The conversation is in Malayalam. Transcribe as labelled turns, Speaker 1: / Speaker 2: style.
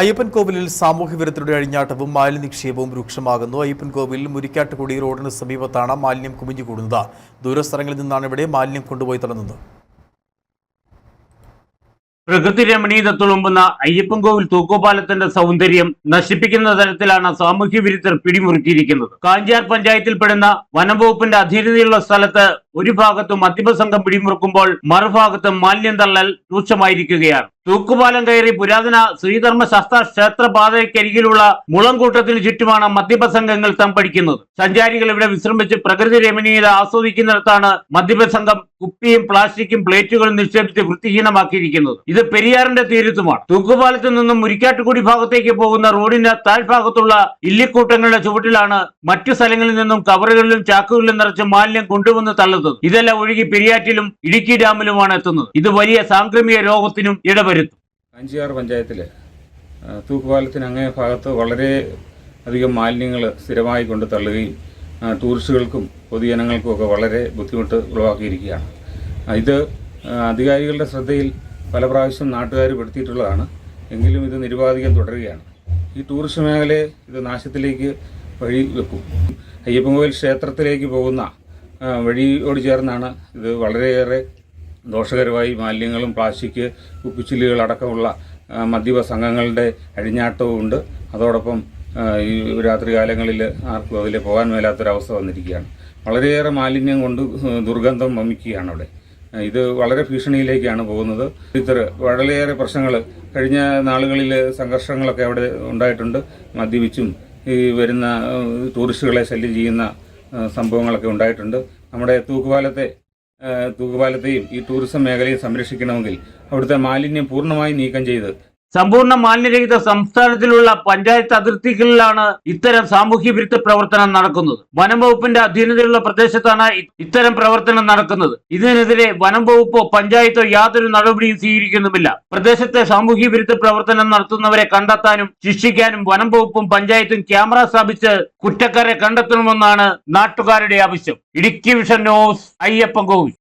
Speaker 1: അയ്യപ്പൻ കോവിലിൽ സാമൂഹ്യ വിരുദ്ധരുടെ അഴിഞ്ഞാട്ടവും മാലിന്യ നിക്ഷേപവും രൂക്ഷമാകുന്നു. അയ്യപ്പൻ കോവിലിൽ മുരിക്കാട്ടുകുടി റോഡിന് സമീപത്താണ് മാലിന്യം കുമിഞ്ഞുകൂടുന്നത് ദൂരസ്ഥലങ്ങളിൽ നിന്നാണ് ഇവിടെ മാലിന്യം കൊണ്ടുപോയി തള്ളുന്നത്.
Speaker 2: പ്രകൃതി രമണീയത തുളുമ്പുന്ന അയ്യപ്പൻകോവിൽ തൂക്കുപാലത്തിന്റെ സൗന്ദര്യം നശിപ്പിക്കുന്ന തരത്തിലാണ് സാമൂഹ്യ വിരുദ്ധർ പിടിമുറുക്കിയിരിക്കുന്നത്. കാഞ്ചാർ പഞ്ചായത്തിൽപ്പെടുന്ന വനംവകുപ്പിന്റെ അധീനതയുള്ള സ്ഥലത്ത് ഒരു ഭാഗത്ത് മദ്യപസംഘം പിടിമുറുക്കുമ്പോൾ മറുഭാഗത്ത് മാലിന്യം തള്ളൽ രൂക്ഷമായിരിക്കുകയാണ്. തൂക്കുപാലം കയറി പുരാതന ശ്രീധർമ്മ ശാസ്ത്ര ക്ഷേത്ര പാതയ്ക്കരികിലുള്ള മുളംകൂട്ടത്തിന് ചുറ്റുമാണ് മദ്യപസംഘങ്ങൾ തമ്പടിക്കുന്നത്. സഞ്ചാരികൾ ഇവിടെ വിശ്രമിച്ച് പ്രകൃതി രമണീയത ആസ്വദിക്കുന്നിടത്താണ് മദ്യപസംഘം കുപ്പിയും പ്ലാസ്റ്റിക്കും പ്ലേറ്റുകളും നിക്ഷേപിച്ച് വൃത്തിഹീനമാക്കിയിരിക്കുന്നത്. ഇത് പെരിയാറിന്റെ തീരത്തുമാണ്. തൂക്കുപാലത്ത് നിന്നും മുരിക്കാട്ടുകുടി ഭാഗത്തേക്ക് പോകുന്ന റോഡിന്റെ താഴ്ഭാഗത്തുള്ള ഇല്ലിക്കൂട്ടങ്ങളുടെ ചുവട്ടിലാണ് മറ്റു സ്ഥലങ്ങളിൽ നിന്നും കവറുകളിലും ചാക്കുകളിലും നിറച്ച് മാലിന്യം കൊണ്ടുവന്ന് തള്ളുന്നത്. ഇതെല്ലാം ഒഴുകി പെരിയാറ്റിലും ഇടുക്കി ഡാമിലുമാണ് എത്തുന്നത്. ഇത് വലിയ സാംക്രമിക രോഗത്തിനും ഇടവരുത്തും.
Speaker 3: കാഞ്ചിയാർ പഞ്ചായത്തിലെ തൂക്കുപാലത്തിന് അങ്ങേ ഭാഗത്ത് വളരെ അധികം മാലിന്യങ്ങൾ സ്ഥിരമായി കൊണ്ട് തള്ളുകയും ടൂറിസ്റ്റുകൾക്കും പൊതുജനങ്ങൾക്കും ഒക്കെ വളരെ ബുദ്ധിമുട്ട് ഉളവാക്കിയിരിക്കുകയാണ്. ഇത് അധികാരികളുടെ ശ്രദ്ധയിൽ പല പ്രാവശ്യം നാട്ടുകാർ പെടുത്തിയിട്ടുള്ളതാണ്. എങ്കിലും ഇത് നിരുപാധികം തുടരുകയാണ്. ഈ ടൂറിസ്റ്റ് മേഖലയെ ഇത് നാശത്തിലേക്ക് വഴി വെക്കും. അയ്യപ്പൻകോവിൽ ക്ഷേത്രത്തിലേക്ക് പോകുന്ന വഴിയോട് ചേർന്നാണ് ഇത് വളരെയേറെ ദോഷകരമായി മാലിന്യങ്ങളും പ്ലാസ്റ്റിക് കുപ്പിച്ചില്ലുകൾ അടക്കമുള്ള മദ്യപ സംഘങ്ങളുടെ അഴിഞ്ഞാട്ടവും ഉണ്ട്. അതോടൊപ്പം ഈ രാത്രി കാലങ്ങളിൽ ആർക്കും അതിൽ പോകാൻ മേലാത്തൊരവസ്ഥ വന്നിരിക്കുകയാണ്. വളരെയേറെ മാലിന്യം കൊണ്ട് ദുർഗന്ധം വമിക്കുകയാണ് അവിടെ. ഇത് വളരെ ഭീഷണിയിലേക്കാണ് പോകുന്നത്. ഇത്ര വളരെയേറെ പ്രശ്നങ്ങൾ കഴിഞ്ഞ നാളുകളിൽ സംഘർഷങ്ങളൊക്കെ അവിടെ ഉണ്ടായിട്ടുണ്ട്. മദ്യപിച്ചും ഈ വരുന്ന ടൂറിസ്റ്റുകളെ ശല്യം ചെയ്യുന്ന സംഭവങ്ങളൊക്കെ ഉണ്ടായിട്ടുണ്ട്. നമ്മുടെ തൂക്കുപാലത്തെ തൂക്കുപാലത്തെയും ഈ ടൂറിസം മേഖലയും സംരക്ഷിക്കണമെങ്കിൽ അവിടുത്തെ മാലിന്യം പൂർണമായി നീക്കം ചെയ്ത്
Speaker 2: സമ്പൂർണ മാലിന്യരഹിത സംസ്ഥാനത്തിലുള്ള പഞ്ചായത്ത് അതിർത്തികളിലാണ് ഇത്തരം സാമൂഹ്യ വിരുദ്ധ പ്രവർത്തനം നടക്കുന്നത്. വനം വകുപ്പിന്റെ അധീനതയുള്ള പ്രദേശത്താണ് ഇത്തരം പ്രവർത്തനം നടക്കുന്നത്. ഇതിനെതിരെ വനം വകുപ്പോ പഞ്ചായത്തോ യാതൊരു നടപടിയും സ്വീകരിക്കുന്നുമില്ല. പ്രദേശത്തെ സാമൂഹ്യ വിരുദ്ധ പ്രവർത്തനം നടത്തുന്നവരെ കണ്ടെത്താനും ശിക്ഷിക്കാനും വനം വകുപ്പും പഞ്ചായത്തും ക്യാമറ സ്ഥാപിച്ച് കുറ്റക്കാരെ കണ്ടെത്തണമെന്നാണ് നാട്ടുകാരുടെ ആവശ്യം. Idukki vision news Ayyappan Kovil.